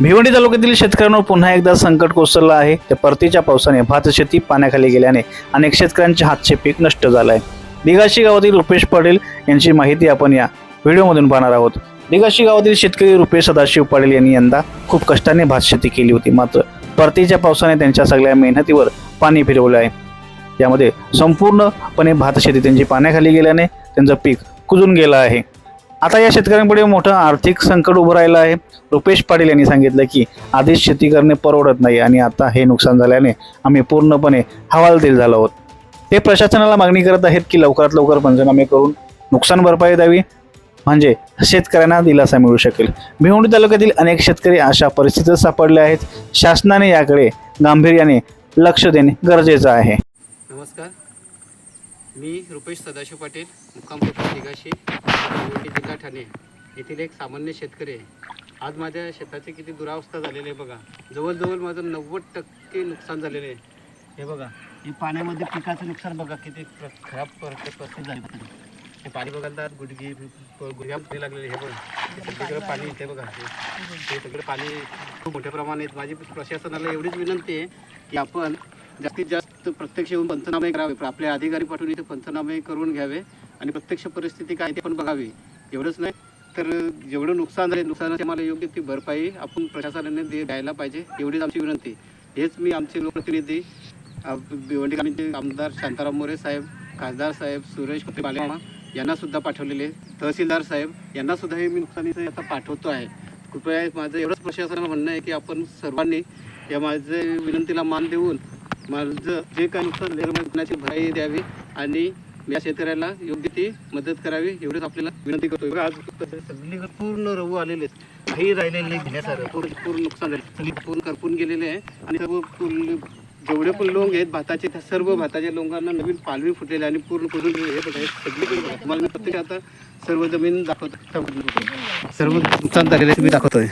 भिवंडी तालुक्यातील शेतकऱ्यांवर पुन्हा एकदा संकट कोसळलं आहे. तर परतीच्या पावसाने भातशेती पाण्याखाली गेल्याने अनेक शेतकऱ्यांचे हातचे पीक नष्ट झालं आहे. दिगाशी गावातील रुपेश पाटील यांची माहिती आपण या व्हिडिओमधून पाहणार आहोत. दिगाशी गावातील शेतकरी रुपेश सदाशिव पाटील यांनी यंदा खूप कष्टाने भात शेती केली होती. मात्र परतीच्या पावसाने त्यांच्या सगळ्या मेहनतीवर पाणी फिरवलं आहे. यामध्ये संपूर्णपणे भातशेती त्यांची पाण्याखाली गेल्याने त्यांचं पीक कुजून गेलं आहे. आता या शेतकऱ्यांपुढे मोठं आर्थिक संकट उभं राहिलं आहे. रुपेश पाटील यांनी सांगितलं की आधीच शेती करणे परवडत नाही आणि आता हे नुकसान झाल्याने आम्ही पूर्णपणे हवालदिल झालो आहोत. ते प्रशासनाला मागणी करत आहेत की लवकरात लवकर पंचनामे करून नुकसान भरपाई द्यावी. म्हणजे शेतकऱ्यांना दिलासा मिळू शकेल. भिवंडी तालुक्यातील अनेक शेतकरी अशा परिस्थितीत सापडले आहेत. शासनाने याकडे गांभीर्याने लक्ष देणे गरजेचं आहे. नमस्कार. मी रुपेश सदाशिव पाटील मुक्काम पोस्ट निघाशी जिल्हा ठाणे येथील एक सामान्य शेतकरी आहे. आज माझ्या शेताची किती दुरावस्था झालेली आहे बघा. जवळजवळ माझं नव्वद टक्के नुकसान झालेलं आहे. हे बघा हे पाण्यामध्ये पिकाचं नुकसान बघा किती प्र- खराब पर- परिस्थिती झाली हे पाणी बघायला तर गुडघी गुडघ्या पाणी लागलेले हे बघा. हे सगळीकडे पाणी येते बघा. हे हे सगळं पाणी खूप मोठ्या प्रमाणात माझी प्रशासनाला एवढीच विनंती आहे की आपण जास्तीत जास्त प्रत्यक्ष येऊन पंचनामे करावे. आपले अधिकारी पाठवून इथे पंचनामे करून घ्यावे आणि प्रत्यक्ष परिस्थिती काय ते पण बघावी. एवढंच नाही तर जेवढं नुकसान झाले नुकसानाची आम्हाला योग्य ती भरपाई आपण प्रशासनाने दे द्यायला पाहिजे एवढीच आमची विनंती. हेच मी आमचे लोकप्रतिनिधी भिवंडी आमदार शांताराम मोरे साहेब खासदार साहेब सुरेश कुत्रे यांनासुद्धा पाठवलेले तहसीलदार साहेब यांनासुद्धा हे मी नुकसानीचं आता पाठवतो आहे. कृपया माझं एवढंच प्रशासनाला म्हणणं आहे की आपण सर्वांनी या माझे विनंतीला मान देऊन माझं जे काही नुकसान भराई द्यावी आणि या शेतकऱ्याला योग्य ती मदत करावी एवढंच आपल्याला विनंती करतो आज सगळीकडे पूर्ण रवू आलेले आहेत. काही राहिलेले नाही घेण्यासारखं. पूर्ण पूर्ण नुकसान झाले सगळी पूर्ण करपून गेलेले आहे. आणि सर्व जेवढे पण लोंग आहेत भाताचे त्या सर्व भाताच्या लोंगांना नवीन पालवी फुटलेले आणि पूर्ण करून हे पण हे सगळीकडे तुम्हाला मी प्रत्येक आता सर्व जमीन दाखवतो. सर्व नुकसान झालेले आहे, मी दाखवतोय.